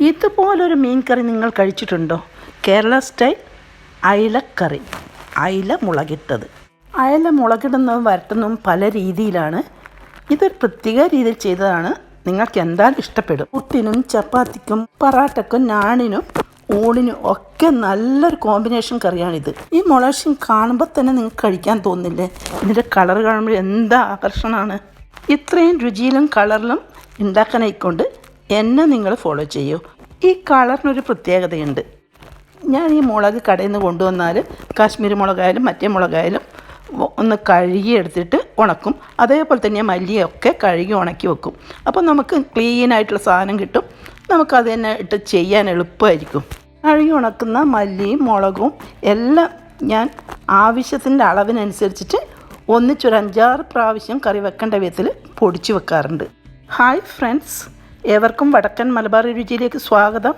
ഇതുപോലൊരു മീൻ കറി നിങ്ങൾ കഴിച്ചിട്ടുണ്ടോ? കേരള സ്റ്റൈൽ അയിലക്കറി അയല മുളകിട്ടത് അയല മുളകിടുന്നതും വരട്ടുന്നതും പല രീതിയിലാണ്. ഇതൊരു പ്രത്യേക രീതിയിൽ ചെയ്തതാണ്. നിങ്ങൾക്ക് എന്തായാലും ഇഷ്ടപ്പെടും. പുട്ടിനും ചപ്പാത്തിക്കും പറാട്ടക്കും നാണിനും ഊണിനും ഒക്കെ നല്ലൊരു കോമ്പിനേഷൻ കറിയാണിത്. ഈ മുളക് കാണുമ്പോൾ തന്നെ നിങ്ങൾക്ക് കഴിക്കാൻ തോന്നില്ലേ? ഇതിന്റെ കളർ കാണുമ്പോൾ എന്താ ആകർഷണമാണ്. ഇത്രയും രുചിയിലും കളറിലും ഉണ്ടാക്കാനായിക്കൊണ്ട് എന്നെ നിങ്ങൾ ഫോളോ ചെയ്യൂ. ഈ കളറിനൊരു പ്രത്യേകതയുണ്ട്. ഞാൻ ഈ മുളക് കടയിൽ നിന്ന് കൊണ്ടുവന്നാൽ കാശ്മീരി മുളകായാലും മറ്റേ മുളകായാലും ഒന്ന് കഴുകി എടുത്തിട്ട് ഉണക്കും. അതേപോലെ തന്നെ മല്ലിയൊക്കെ കഴുകി ഉണക്കി വെക്കും. അപ്പോൾ നമുക്ക് ക്ലീൻ ആയിട്ടുള്ള സാധനം കിട്ടും. നമുക്കത് തന്നെ ഇട്ട് ചെയ്യാൻ എളുപ്പമായിരിക്കും. കഴുകി ഉണക്കുന്ന മല്ലിയും മുളകും എല്ലാം ഞാൻ ആവശ്യത്തിന്റെ അളവിനനുസരിച്ചിട്ട് ഒന്നിച്ചൊരു അഞ്ചാറ് പ്രാവശ്യം കറി വെക്കേണ്ട വിധത്തിൽ പൊടിച്ചു വെക്കാറുണ്ട്. ഹായ് ഫ്രണ്ട്സ് ഏവർക്കും വടക്കൻ മലബാർ രുചിയിലേക്ക് സ്വാഗതം.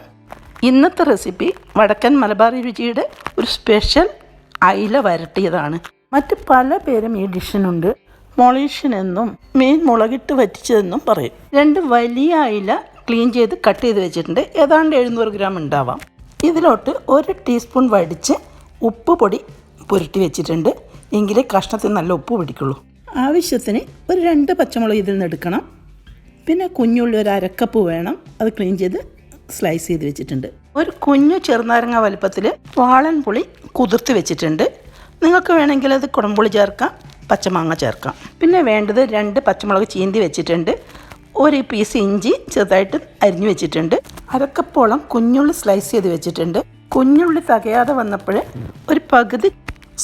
ഇന്നത്തെ റെസിപ്പി വടക്കൻ മലബാർ രുചിയുടെ ഒരു സ്പെഷ്യൽ അയില വരട്ടിയതാണ്. മറ്റ് പല പേരും ഈ ഡിഷിനുണ്ട്. മൊളീഷ്യൻ എന്നും മീൻ മുളകിട്ട് വറ്റിച്ചതെന്നും പറയും. രണ്ട് വലിയ അയില ക്ലീൻ ചെയ്ത് കട്ട് ചെയ്ത് വെച്ചിട്ടുണ്ട്. ഏതാണ്ട് എഴുന്നൂറ് ഗ്രാം ഉണ്ടാവാം. ഇതിലോട്ട് ഒരു ടീസ്പൂൺ വടിച്ച് ഉപ്പ് പൊടി പുരട്ടി വെച്ചിട്ടുണ്ട്. എങ്കിലേ കഷ്ണത്തിന് നല്ല ഉപ്പ് പിടിക്കുള്ളൂ. ആവശ്യത്തിന് ഒരു രണ്ട് പച്ചമുളക് ഇതിൽ നിന്ന് എടുക്കണം. പിന്നെ കുഞ്ഞുള്ളി ഒരു അരക്കപ്പ് വേണം. അത് ക്ലീൻ ചെയ്ത് സ്ലൈസ് ചെയ്ത് വെച്ചിട്ടുണ്ട്. ഒരു കുഞ്ഞു ചെറുനാരങ്ങ വലുപ്പത്തിൽ വാളൻ പുളി കുതിർത്ത് വെച്ചിട്ടുണ്ട്. നിങ്ങൾക്ക് വേണമെങ്കിൽ അത് കുടംപുളി ചേർക്കാം പച്ചമാങ്ങ ചേർക്കാം. പിന്നെ വേണ്ടത് രണ്ട് പച്ചമുളക് ചീന്തി വെച്ചിട്ടുണ്ട്. ഒരു പീസ് ഇഞ്ചി ചെറുതായിട്ട് അരിഞ്ഞു വെച്ചിട്ടുണ്ട്. അരക്കപ്പോളം കുഞ്ഞുള്ളി സ്ലൈസ് ചെയ്ത് വെച്ചിട്ടുണ്ട്. കുഞ്ഞുള്ളി തകയാതെ വന്നപ്പോൾ ഒരു പകുതി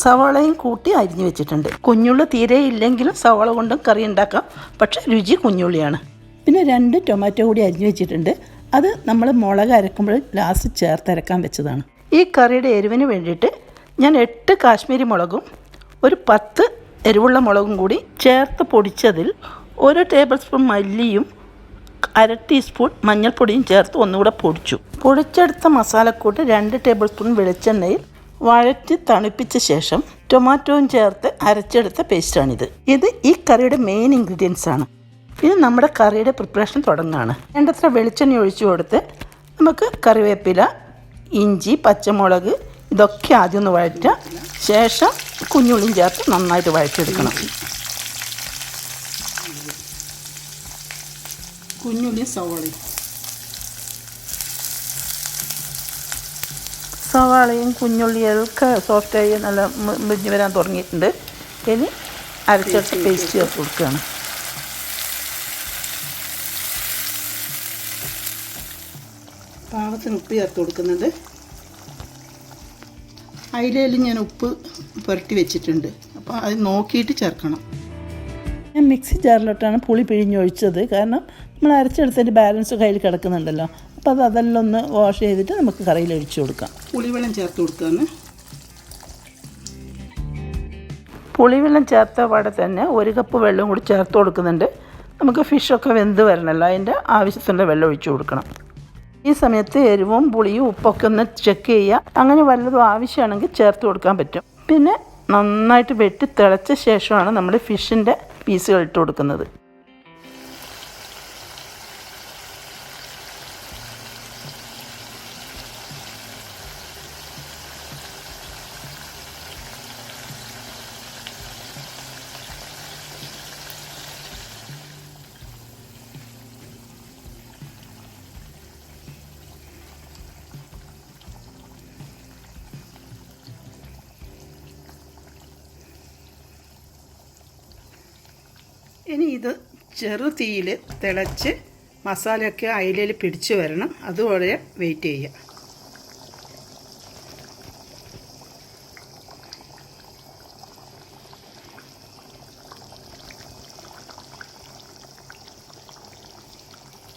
സവാളയും കൂട്ടി അരിഞ്ഞു വെച്ചിട്ടുണ്ട്. കുഞ്ഞുള്ളി തീരെ ഇല്ലെങ്കിലും സവാള കൊണ്ടും കറി ഉണ്ടാക്കാം. പക്ഷേ രുചി കുഞ്ഞുള്ളിയാണ്. പിന്നെ രണ്ട് ടൊമാറ്റോ കൂടി അരിഞ്ഞു വെച്ചിട്ടുണ്ട്. അത് നമ്മൾ മുളക് അരക്കുമ്പോൾ ലാസ്റ്റ് ചേർത്ത് അരക്കാൻ വെച്ചതാണ്. ഈ കറിയുടെ എരിവിന് വേണ്ടിയിട്ട് ഞാൻ എട്ട് കാശ്മീരി മുളകും ഒരു പത്ത് എരിവുള്ള മുളകും കൂടി ചേർത്ത് പൊടിച്ചതിൽ ഒരു ടേബിൾ സ്പൂൺ മല്ലിയും അര ടീസ്പൂൺ മഞ്ഞൾപ്പൊടിയും ചേർത്ത് ഒന്നുകൂടെ പൊടിച്ചു. പൊടിച്ചെടുത്ത മസാലക്കൂട്ട് രണ്ട് ടേബിൾ സ്പൂൺ വെളിച്ചെണ്ണയിൽ വഴറ്റി തണുപ്പിച്ച ശേഷം ടൊമാറ്റോയും ചേർത്ത് അരച്ചെടുത്ത പേസ്റ്റാണിത് ഇത് ഈ കറിയുടെ മെയിൻ ഇൻഗ്രീഡിയൻസ് ആണ്. ഇനി നമ്മുടെ കറിയുടെ പ്രിപ്പറേഷൻ തുടങ്ങുകയാണ് വേണ്ടത്ര വെളിച്ചെണ്ണ ഒഴിച്ചു കൊടുത്ത് നമുക്ക് കറിവേപ്പില ഇഞ്ചി പച്ചമുളക് ഇതൊക്കെ ആദ്യം ഒന്ന് വഴറ്റുക. ശേഷം കുഞ്ഞുള്ളിയും ചേർത്ത് നന്നായിട്ട് വഴറ്റിയെടുക്കണം. കുഞ്ഞുള്ളി സവാളി സവാളയും കുഞ്ഞുള്ളിയും ഒക്കെ സോഫ്റ്റായി നല്ല മുരിഞ്ഞ് വരാൻ തുടങ്ങിയിട്ടുണ്ട്. ഇനി അരച്ചെടുത്ത് പേസ്റ്റ് ചേർത്ത് കൊടുക്കുകയാണ്. പാകത്തിന് ഉപ്പ് ചേർത്ത് കൊടുക്കുന്നുണ്ട് അയിലയിൽ ഞാൻ ഉപ്പ് പുരട്ടി വെച്ചിട്ടുണ്ട്. അപ്പോൾ അത് നോക്കിയിട്ട് ചേർക്കണം. ഞാൻ മിക്സി ജാറിലോട്ടാണ് പുളി പിഴിഞ്ഞൊഴിച്ചത് കാരണം നമ്മൾ അരച്ചെടുത്തതിന്റെ ബാലൻസ് കയ്യിൽ കിടക്കുന്നുണ്ടല്ലോ. അപ്പോൾ അത് അതെല്ലാം ഒന്ന് വാഷ് ചെയ്തിട്ട് നമുക്ക് കറിയിൽ ഒഴിച്ചു കൊടുക്കാം. പുളിവെള്ളം ചേർത്ത് കൊടുക്കുകയാണ് പുളിവെള്ളം ചേർത്ത പാടെ തന്നെ ഒരു കപ്പ് വെള്ളം കൂടി ചേർത്ത് കൊടുക്കുന്നുണ്ട്. നമുക്ക് ഫിഷൊക്കെ വെന്ത് വരണമല്ലോ അതിന്റെ ആവശ്യത്തിന്റെ വെള്ളം ഒഴിച്ചു കൊടുക്കണം. ഈ സമയത്ത് എരിവും പുളിയും ഉപ്പൊക്കെ ഒന്ന് ചെക്ക് ചെയ്യുക. അങ്ങനെ വല്ലതും ആവശ്യമാണെങ്കിൽ ചേർത്ത് കൊടുക്കാൻ പറ്റും. പിന്നെ നന്നായിട്ട് വെട്ടി തിളച്ച ശേഷമാണ് നമ്മൾ ഫിഷിന്റെ പീസുകൾ ഇട്ട് കൊടുക്കുന്നത്. ഇനി ഇത് ചെറു തീയിൽ തിളച്ച് മസാലയൊക്കെ അയിലയിൽ പിടിച്ചു വരണം. അതുപോലെ വെയിറ്റ് ചെയ്യുക.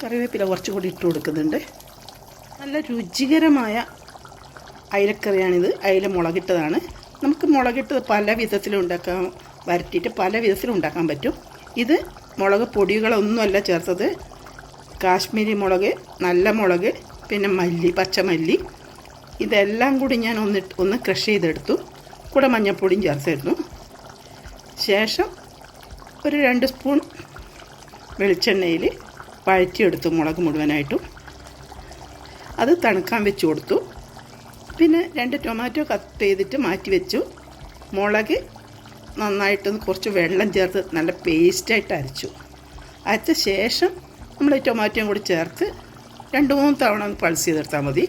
കറിവേപ്പില കുറച്ചുകൂടി ഇട്ട് കൊടുക്കുന്നുണ്ട്. നല്ല രുചികരമായ അയിലക്കറിയാണിത്. അയില മുളകിട്ടതാണ്. നമുക്ക് മുളകിട്ട് പല വിധത്തിലും ഉണ്ടാക്കാം വരട്ടിയിട്ട് പല വിധത്തിലും ഉണ്ടാക്കാൻ പറ്റും. ഇത് മുളക് പൊടികളൊന്നുമല്ല ചേർത്തത്. കാശ്മീരി മുളക് നല്ല മുളക് പിന്നെ മല്ലി പച്ചമല്ലി. ഇതെല്ലാം കൂടി ഞാൻ ഒന്ന് ഒന്ന് ക്രഷ് ചെയ്തെടുത്തു. കൂടെ മഞ്ഞൾപ്പൊടിയും ചേർത്തിരുന്നു. ശേഷം ഒരു രണ്ട് സ്പൂൺ വെളിച്ചെണ്ണയിൽ വഴറ്റിയെടുത്തു മുളക് മുഴുവനായിട്ടും. അത് തണുക്കാൻ വെച്ച് കൊടുത്തു. പിന്നെ രണ്ട് ടൊമാറ്റോ കട്ട് ചെയ്തിട്ട് മാറ്റി വെച്ചു. മുളക് നന്നായിട്ടൊന്ന് കുറച്ച് വെള്ളം ചേർത്ത് നല്ല പേസ്റ്റായിട്ട് അരച്ചു. അരച്ച ശേഷം നമ്മൾ ടൊമാറ്റോയും കൂടി ചേർത്ത് രണ്ട് മൂന്ന് തവണ ഒന്ന് പൾസ് ചെയ്തെടുത്താൽ മതി.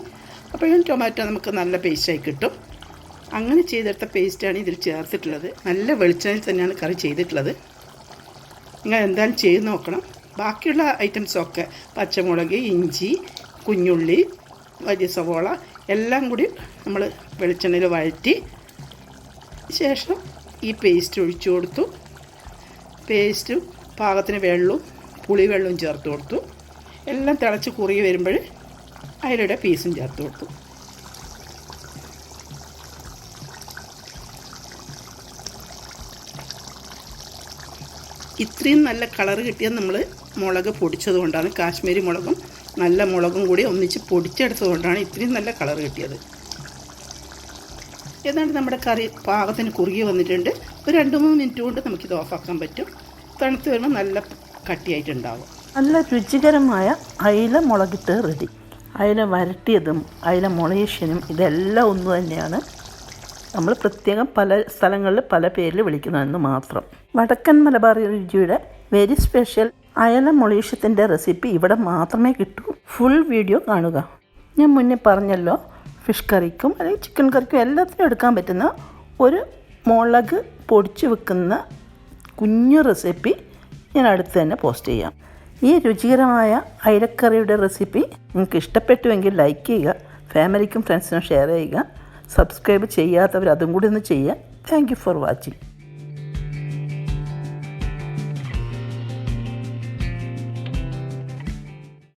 അപ്പോഴും ടൊമാറ്റോ നമുക്ക് നല്ല പേസ്റ്റായി കിട്ടും. അങ്ങനെ ചെയ്തെടുത്ത പേസ്റ്റാണ് ഇതിൽ ചേർത്തിട്ടുള്ളത്. നല്ല വെളിച്ചെണ്ണയിൽ തന്നെയാണ് കറി ചെയ്തിട്ടുള്ളത്. നിങ്ങൾ എന്തായാലും ചെയ്ത് നോക്കണം. ബാക്കിയുള്ള ഐറ്റംസൊക്കെ പച്ചമുളക് ഇഞ്ചി കുഞ്ഞുള്ളി വലിയ സവോള എല്ലാം കൂടി നമ്മൾ വെളിച്ചെണ്ണയിൽ വഴറ്റി ശേഷം ഈ പേസ്റ്റ് ഒഴിച്ചു കൊടുത്തു. പേസ്റ്റും പാകത്തിന് വെള്ളവും പുളിവെള്ളവും ചേർത്ത് കൊടുത്തു. എല്ലാം തിളച്ച് കുറുകി വരുമ്പോൾ അയലയുടെ പീസും ചേർത്ത് കൊടുത്തു. ഇത്രയും നല്ല കളർ കിട്ടിയാൽ നമ്മൾ മുളക് പൊടിച്ചത് കൊണ്ടാണ്. കാശ്മീരി മുളകും നല്ല മുളകും കൂടി ഒന്നിച്ച് പൊടിച്ചെടുത്തത് കൊണ്ടാണ് ഇത്രയും നല്ല കളർ കിട്ടിയത്. ഏതാണ്ട് നമ്മുടെ കറി പാകത്തിന് കുറുകി വന്നിട്ടുണ്ട്. ഒരു രണ്ട് മൂന്ന് മിനിറ്റ് കൊണ്ട് നമുക്കിത് ഓഫാക്കാൻ പറ്റും. തണുത്ത് വരുമ്പോൾ നല്ല കട്ടിയായിട്ടുണ്ടാവും. നല്ല രുചികരമായ അയില മുളകിട്ട് റെഡി അയില വരട്ടിയതും അയില മുളയേഷ്യനും ഇതെല്ലാം ഒന്ന് തന്നെയാണ് നമ്മൾ പ്രത്യേകം പല സ്ഥലങ്ങളിൽ പല പേരിൽ വിളിക്കുന്നതെന്ന് മാത്രം. വടക്കൻ മലബാർ രുചിയുടെ വെരി സ്പെഷ്യൽ അയല മുളീഷ്യത്തിന്റെ റെസിപ്പി ഇവിടെ മാത്രമേ കിട്ടൂ. ഫുൾ വീഡിയോ കാണുക. ഞാൻ മുന്നേ പറഞ്ഞല്ലോ ഫിഷ് കറിക്കും അല്ലെങ്കിൽ ചിക്കൻ കറിക്കും എല്ലാത്തിനും എടുക്കാൻ പറ്റുന്ന ഒരു മുളക് പൊടിച്ച് വെക്കുന്ന കുഞ്ഞു റെസിപ്പി ഞാൻ അടുത്ത് തന്നെ പോസ്റ്റ് ചെയ്യാം. ഈ രുചികരമായ അയലക്കറിയുടെ റെസിപ്പി നിങ്ങൾക്ക് ഇഷ്ടപ്പെട്ടുവെങ്കിൽ ലൈക്ക് ചെയ്യുക ഫാമിലിക്കും ഫ്രണ്ട്സിനും ഷെയർ ചെയ്യുക സബ്സ്ക്രൈബ് ചെയ്യാത്തവർ അതും കൂടി ഒന്ന് ചെയ്യുക. Thank for watching.